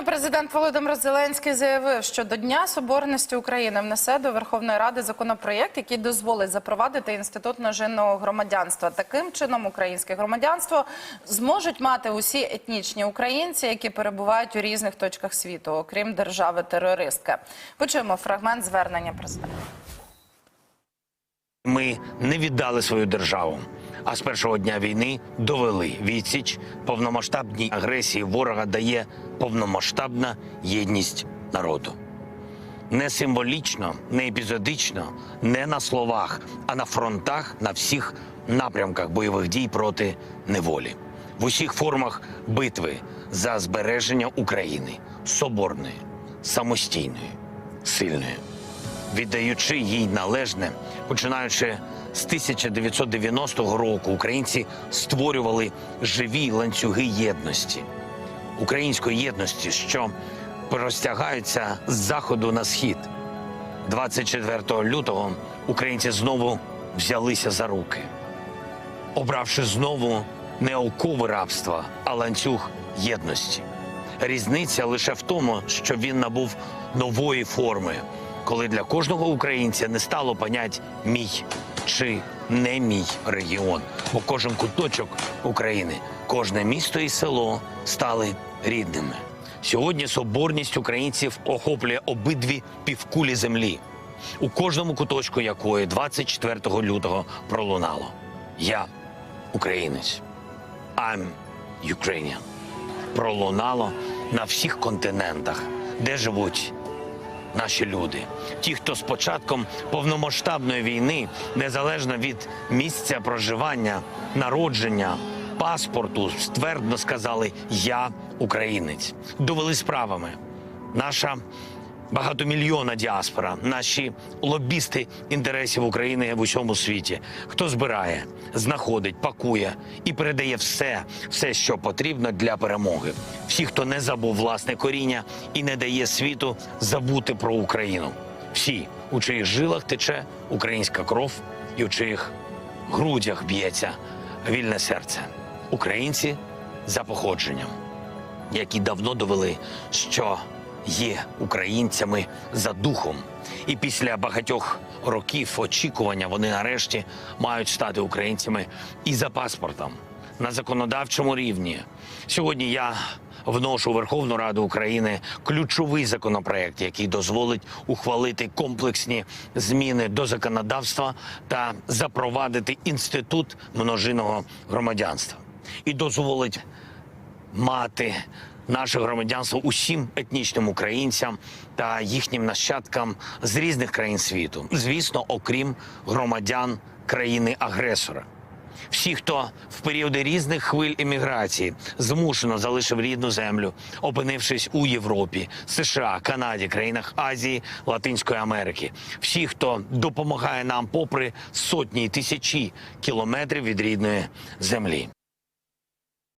Нагадаю, президент Володимир Зеленський заявив, що до Дня Соборності України внесе до Верховної Ради законопроєкт, який дозволить запровадити інститут нажинного громадянства. Таким чином, українське громадянство зможуть мати усі етнічні українці, які перебувають у різних точках світу, окрім держави-терористки. Почуємо фрагмент звернення президента. Ми не віддали свою державу. А з першого дня війни довели відсіч повномасштабній агресії ворога дає повномасштабна єдність народу. Не символічно, не епізодично, не на словах, а на фронтах на всіх напрямках бойових дій проти неволі, в усіх формах битви за збереження України соборної, самостійної, сильної віддаючи їй належне, починаючи з 1990 року, українці створювали живі ланцюги єдності, української єдності, що простягаються з заходу на схід. 24 лютого українці знову взялися за руки, обравши знову не окови рабства, а ланцюг єдності. Різниця лише в тому, що він набув нової форми, коли для кожного українця не стало понять мій чи не мій регіон, бо кожен куточок України, кожне місто і село стали рідними. Сьогодні соборність українців охоплює обидві півкулі землі, у кожному куточку якої 24 лютого пролунало. Я українець. I'm Ukrainian. Пролунало на всіх континентах, де живуть наші люди. Ті, хто з початком повномасштабної війни, незалежно від місця проживання, народження, паспорту, ствердно сказали Я українець. Довели справами. Наша багатомільйонна діаспора, наші лобісти інтересів України в усьому світі. Хто збирає, знаходить, пакує і передає все, все, що потрібно для перемоги. Всі, хто не забув власне коріння і не дає світу забути про Україну. Всі, у чиїх жилах тече українська кров і у чиїх грудях б'ється вільне серце. Українці за походженням які давно довели, що є українцями за духом. І після багатьох років очікування вони нарешті мають стати українцями і за паспортом на законодавчому рівні. Сьогодні я вношу Верховну Раду України ключовий законопроект, який дозволить ухвалити комплексні зміни до законодавства та запровадити інститут множинного громадянства і дозволить мати наше громадянство усім етнічним українцям та їхнім нащадкам з різних країн світу, звісно, окрім громадян країни-агресора. Всі, хто в періоди різних хвиль еміграції змушено залишив рідну землю, опинившись у Європі, США, Канаді, країнах Азії, Латинської Америки. Всі, хто допомагає нам попри сотні й тисячі кілометрів від рідної землі.